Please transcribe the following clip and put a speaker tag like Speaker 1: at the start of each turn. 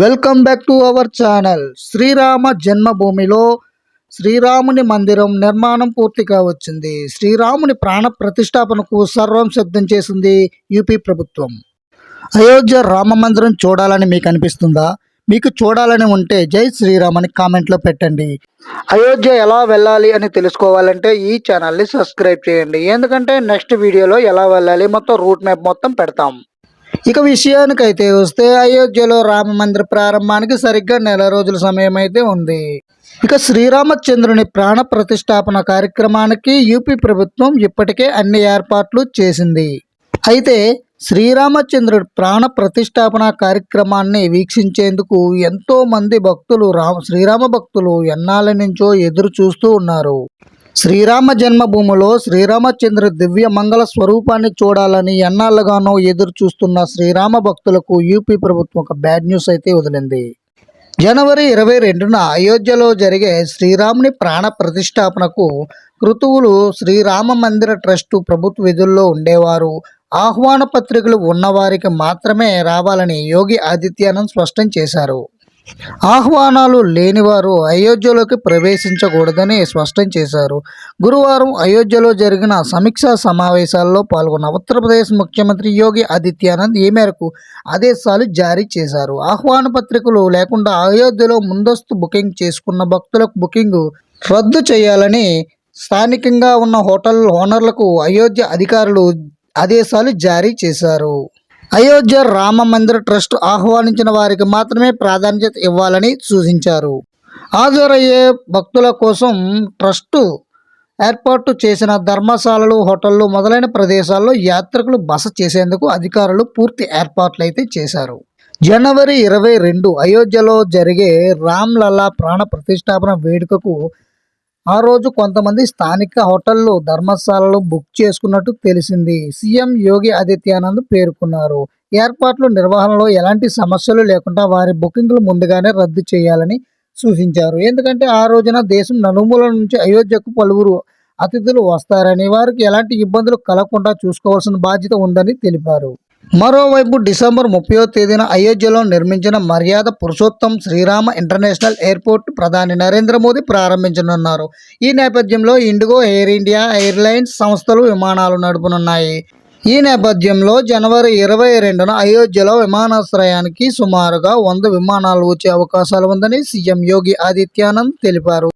Speaker 1: Welcome back to our channel Srirama జన్మభూమిలో శ్రీరాముని మందిరం నిర్మాణం పూర్తిగా వచ్చింది. శ్రీరాముని ప్రాణ ప్రతిష్టాపనకు సర్వం సిద్ధం చేసింది యూపీ ప్రభుత్వం. అయోధ్య రామ మందిరం చూడాలని మీకు అనిపిస్తుందా? మీకు చూడాలని ఉంటే జై శ్రీరామ్ అని కామెంట్లో పెట్టండి. అయోధ్య ఎలా వెళ్ళాలి అని తెలుసుకోవాలంటే ఈ ఛానల్ని సబ్స్క్రైబ్ చేయండి. ఎందుకంటే నెక్స్ట్ వీడియోలో ఎలా వెళ్ళాలి మొత్తం రూట్ మ్యాప్ మొత్తం పెడతాం. ఇక విషయానికైతే వస్తే అయోధ్యలో రామ మందిర ప్రారంభానికి సరిగ్గా నెల రోజుల సమయం అయితే ఉంది. ఇక శ్రీరామచంద్రుని ప్రాణ ప్రతిష్టాపన కార్యక్రమానికి యూపీ ప్రభుత్వం ఇప్పటికే అన్ని ఏర్పాట్లు చేసింది. అయితే శ్రీరామచంద్రుడి ప్రాణ ప్రతిష్టాపన కార్యక్రమాన్ని వీక్షించేందుకు ఎంతో మంది భక్తులు రామ శ్రీరామ భక్తులు ఎన్నాళ్ళ నుంచో ఎదురు చూస్తూ ఉన్నారు. శ్రీరామ జన్మభూమిలో శ్రీరామచంద్ర దివ్య మంగళ స్వరూపాన్ని చూడాలని ఎన్నాళ్ళుగానో ఎదురు చూస్తున్న శ్రీరామ భక్తులకు యూపీ ప్రభుత్వం ఒక బ్యాడ్ న్యూస్ అయితే వదిలింది. జనవరి ఇరవై రెండున అయోధ్యలో జరిగే శ్రీరాముని ప్రాణ ప్రతిష్టాపనకు కృతువులు శ్రీరామ మందిర ట్రస్టు ప్రభుత్వ విధుల్లో ఉండేవారు. ఆహ్వాన పత్రికలు ఉన్నవారికి మాత్రమే రావాలని యోగి ఆదిత్యానంద్ స్పష్టం చేశారు. ఆహ్వానాలు లేనివారు అయోధ్యలోకి ప్రవేశించకూడదని స్పష్టం చేశారు. గురువారం అయోధ్యలో జరిగిన సమీక్షా సమావేశాల్లో పాల్గొన్న ఉత్తరప్రదేశ్ ముఖ్యమంత్రి యోగి ఆదిత్యానంద్ ఈ మేరకు ఆదేశాలు జారీ చేశారు. ఆహ్వాన పత్రికలు లేకుండా అయోధ్యలో ముందస్తు బుకింగ్ చేసుకున్న భక్తులకు బుకింగ్ రద్దు చేయాలని స్థానికంగా ఉన్న హోటల్ ఓనర్లకు అయోధ్య అధికారులు ఆదేశాలు జారీ చేశారు. అయోధ్య రామ మందిర ట్రస్ట్ ఆహ్వానించిన వారికి మాత్రమే ప్రాధాన్యత ఇవ్వాలని సూచించారు. హాజరయ్యే భక్తుల కోసం ట్రస్టు ఏర్పాటు చేసిన ధర్మశాలలు హోటళ్ళు మొదలైన ప్రదేశాల్లో యాత్రికులు బస చేసేందుకు అధికారులు పూర్తి ఏర్పాట్లు అయితే చేశారు. జనవరి ఇరవై రెండు అయోధ్యలో జరిగే రామ్లలా ప్రాణ ప్రతిష్టాపన వేడుకకు ఆ రోజు కొంతమంది స్థానిక హోటళ్ళు ధర్మశాలలు బుక్ చేసుకున్నట్టు తెలిసింది. సీఎం యోగి ఆదిత్యానంద్ పేర్కొన్నారు. ఏర్పాట్లు నిర్వహణలో ఎలాంటి సమస్యలు లేకుండా వారి బుకింగ్లు ముందుగానే రద్దు చేయాలని సూచించారు. ఎందుకంటే ఆ రోజున దేశం నలుమూల నుంచి అయోధ్యకు పలువురు అతిథులు వస్తారని వారికి ఎలాంటి ఇబ్బందులు కలగకుండా చూసుకోవాల్సిన బాధ్యత ఉందని తెలిపారు. మరోవైపు డిసెంబర్ ముప్పయో తేదీన అయోధ్యలో నిర్మించిన మర్యాద పురుషోత్తం శ్రీరామ ఇంటర్నేషనల్ ఎయిర్పోర్ట్ ప్రధాని నరేంద్ర మోదీ ప్రారంభించనున్నారు. ఈ నేపథ్యంలో ఇండిగో ఎయిర్ ఇండియా ఎయిర్లైన్స్ సంస్థలు విమానాలు నడుపునున్నాయి. ఈ నేపథ్యంలో జనవరి ఇరవై రెండున అయోధ్యలో విమానాశ్రయానికి సుమారుగా వంద విమానాలు వచ్చే అవకాశాలు ఉందని సీఎం యోగి ఆదిత్యానంద్ తెలిపారు.